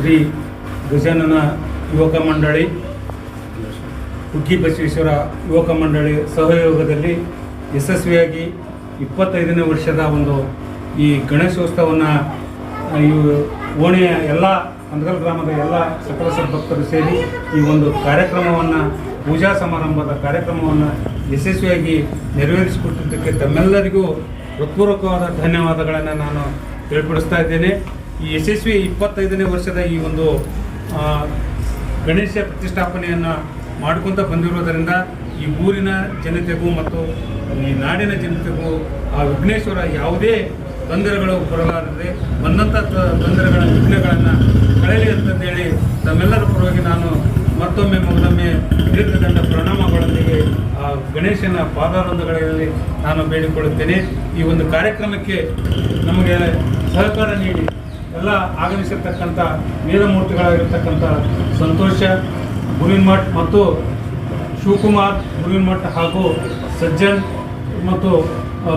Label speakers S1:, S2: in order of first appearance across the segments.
S1: ಶ್ರೀ ಗಜಾನನ ಯುವಕ ಮಂಡಳಿ, ಹುಗ್ಗಿ ಬಸವೇಶ್ವರ ಯುವಕ ಮಂಡಳಿ ಸಹಯೋಗದಲ್ಲಿ ಯಶಸ್ವಿಯಾಗಿ ಇಪ್ಪತ್ತೈದನೇ ವರ್ಷದ ಒಂದು ಈ ಗಣೇಶೋತ್ಸವವನ್ನು, ಈ ಓಣಿಯ ಎಲ್ಲ ಅಂದಗಲ್ ಗ್ರಾಮದ ಎಲ್ಲ ಸಕಲ ಸದ್ಭಕ್ತರು ಸೇರಿ ಈ ಒಂದು ಕಾರ್ಯಕ್ರಮವನ್ನು, ಪೂಜಾ ಸಮಾರಂಭದ ಕಾರ್ಯಕ್ರಮವನ್ನು ಯಶಸ್ವಿಯಾಗಿ ನೆರವೇರಿಸಿಕೊಟ್ಟಿದ್ದಕ್ಕೆ ತಮ್ಮೆಲ್ಲರಿಗೂ ಹೃತ್ಪೂರ್ವಕವಾದ ಧನ್ಯವಾದಗಳನ್ನು ನಾನು ತಿಳಿಪಡಿಸ್ತಾ ಇದ್ದೇನೆ. ಈ ಯಶಸ್ವಿ ಇಪ್ಪತ್ತೈದನೇ ವರ್ಷದ ಈ ಒಂದು ಗಣೇಶ ಪ್ರತಿಷ್ಠಾಪನೆಯನ್ನು ಮಾಡ್ಕೊತ ಬಂದಿರೋದರಿಂದ ಈ ಊರಿನ ಜನತೆಗೂ ಮತ್ತು ಈ ನಾಡಿನ ಜನತೆಗೂ ಆ ವಿಘ್ನೇಶ್ವರ ಯಾವುದೇ ತೊಂದರೆಗಳು ಬರಲಾರದೆ ಬಂದಂಥ ತೊಂದರೆಗಳ ವಿಘ್ನಗಳನ್ನು ಕಳೆಯಲಿ ಅಂತಂದೇಳಿ ತಮ್ಮೆಲ್ಲರ ಪರವಾಗಿ ನಾನು ಮತ್ತೊಮ್ಮೆ ಮಗದೊಮ್ಮೆ ದೀರ್ಘದಂಡ ಪ್ರಣಾಮಗಳೊಂದಿಗೆ ಆ ಗಣೇಶನ ಪಾದಾರಂಧಗಳಲ್ಲಿ ನಾನು ಬೇಡಿಕೊಳ್ಳುತ್ತೇನೆ. ಈ ಒಂದು ಕಾರ್ಯಕ್ರಮಕ್ಕೆ ನಮಗೆ ಸಹಕಾರ ನೀಡಿ. ಎಲ್ಲ ಆಗಮಿಸಿರ್ತಕ್ಕಂಥ ವೀರಮೂರ್ತಿಗಳಾಗಿರ್ತಕ್ಕಂಥ ಸಂತೋಷ ಗುರಿನ್ಮಠ್ ಮತ್ತು ಶಿವಕುಮಾರ್ ಗುರಿನ್ಮಠ್ ಹಾಗೂ ಸಜ್ಜನ್ ಮತ್ತು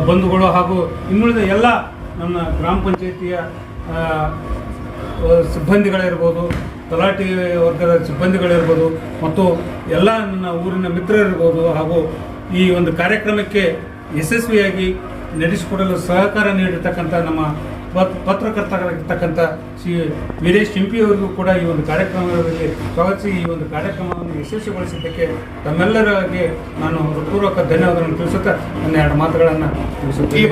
S1: ಬಂಧುಗಳು ಹಾಗೂ ಇನ್ನುಳಿದ ಎಲ್ಲ ನನ್ನ ಗ್ರಾಮ ಪಂಚಾಯಿತಿಯ ಸಿಬ್ಬಂದಿಗಳಿರ್ಬೋದು, ತಲಾಟಿ ವರ್ಗದ ಸಿಬ್ಬಂದಿಗಳಿರ್ಬೋದು ಮತ್ತು ಎಲ್ಲ ನನ್ನ ಊರಿನ ಮಿತ್ರರಿರ್ಬೋದು ಹಾಗೂ ಈ ಒಂದು ಕಾರ್ಯಕ್ರಮಕ್ಕೆ ಯಶಸ್ವಿಯಾಗಿ ನಡೆಸಿಕೊಡಲು ಸಹಕಾರ ನೀಡಿರ್ತಕ್ಕಂಥ ನಮ್ಮ ಪತ್ ಪತ್ರಕರ್ತರಾಗಿರ್ತಕ್ಕಂಥ ಶ್ರೀ ವೀರೇಶ್ ಶಿಂಪಿಯವರಿಗೂ ಕೂಡ ಈ ಒಂದು ಕಾರ್ಯಕ್ರಮದಲ್ಲಿ ಸ್ವಾಗತಿಸಿ, ಈ ಒಂದು ಕಾರ್ಯಕ್ರಮವನ್ನು ಯಶಸ್ವಿಗೊಳಿಸಿದ್ದಕ್ಕೆ ತಮ್ಮೆಲ್ಲರಿಗೆ ನಾನು ಹೃತ್ಪೂರ್ವಕ ಧನ್ಯವಾದಗಳನ್ನು ತಿಳಿಸುತ್ತಾ ನನ್ನ ಎರಡು ಮಾತುಗಳನ್ನು
S2: ಈ